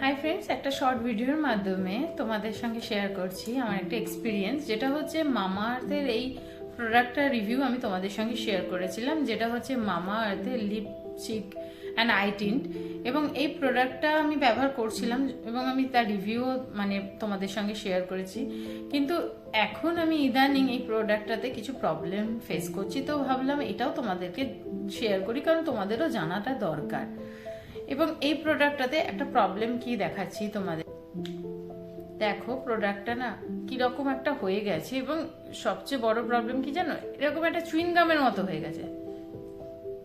Hi friends একটা short ভিডিওর মাধ্যমে তোমাদের সঙ্গে শেয়ার করছি আমার একটা এক্সপিরিয়েন্স যেটা হচ্ছে মামা আর্থের এই প্রোডাক্টটার রিভিউ আমি তোমাদের সঙ্গে শেয়ার করেছিলাম, যেটা হচ্ছে মামা আর্থের লিপস্টিক অ্যান্ড আই টিন্ট এবং এই প্রোডাক্টটা আমি ব্যবহার করছিলাম এবং আমি তার রিভিউও মানে তোমাদের সঙ্গে শেয়ার করেছি। কিন্তু এখন আমি ইদানিং এই প্রোডাক্টটাতে কিছু প্রবলেম ফেস করছি, তো ভাবলাম এটাও তোমাদেরকে শেয়ার করি, কারণ তোমাদেরও জানাটা দরকার। এবং এই প্রোডাক্টটাতে একটা প্রবলেম কি দেখাচ্ছি তোমাদের? দেখো প্রোডাক্টটা না কীরকম একটা হয়ে গেছে এবং সবচেয়ে বড় প্রবলেম কি জানো? এরকম একটা চুইন গামের মতো হয়ে গেছে।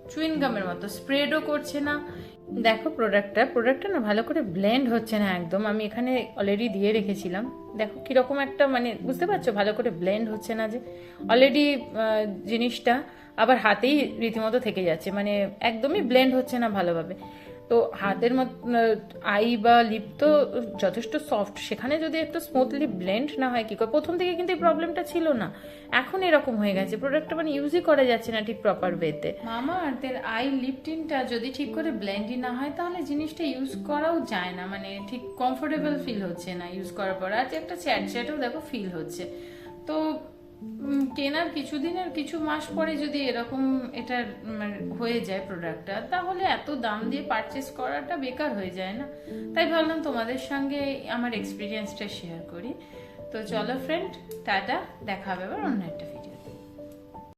চুইন গামের মতো। স্প্রেডও করছে না। দেখো প্রোডাক্টটা প্রোডাক্টটা না ভালো করে ব্লেন্ড হচ্ছে না একদম। আমি এখানে অলরেডি দিয়ে রেখেছিলাম। দেখো, কীরকম একটা মানে বুঝতে পারছ? ভালো করে ব্লেন্ড হচ্ছে না যে। অলরেডি জিনিসটা আবার হাতেই রীতিমতো থেকে যাচ্ছে। মানে একদমই ব্লেন্ড হচ্ছে না ভালোভাবে। তো হাতের আই বা লিপ তো যথেষ্ট সফট সেখানে যদি একটু স্মুথলি ব্লেন্ড না হয়, কি করে? প্রথম থেকে কিন্তু এই প্রবলেমটা ছিল না। এখন এরকম হয়ে গেছে। প্রোডাক্টটা মানে ইউজই করা যাচ্ছে না ঠিক প্রপার ওয়েতে মামা আর্থের আই লিপ টিনটা যদি ঠিক করে ব্লেন্ডই না হয়, তাহলে জিনিসটা ইউজ করাও যায় না। মানে ঠিক কমফোর্টেবল ফিল হচ্ছে না ইউজ করার পর। আর একটা চ্যাট চ্যাটও দেখো ফিল হচ্ছে। তো কেনার কিছুদিনের কিছু মাস পরে যদি এরকম এটা হয়ে যায় প্রোডাক্টটা তাহলে এত দাম দিয়ে পারচেস করাটা বেকার হয়ে যায় না তাই ভাবলাম তোমাদের সঙ্গে আমার এক্সপিরিয়েন্সটা শেয়ার করি তো চলো ফ্রেন্ড টাটা, দেখা হবে আবার অন্য একটা।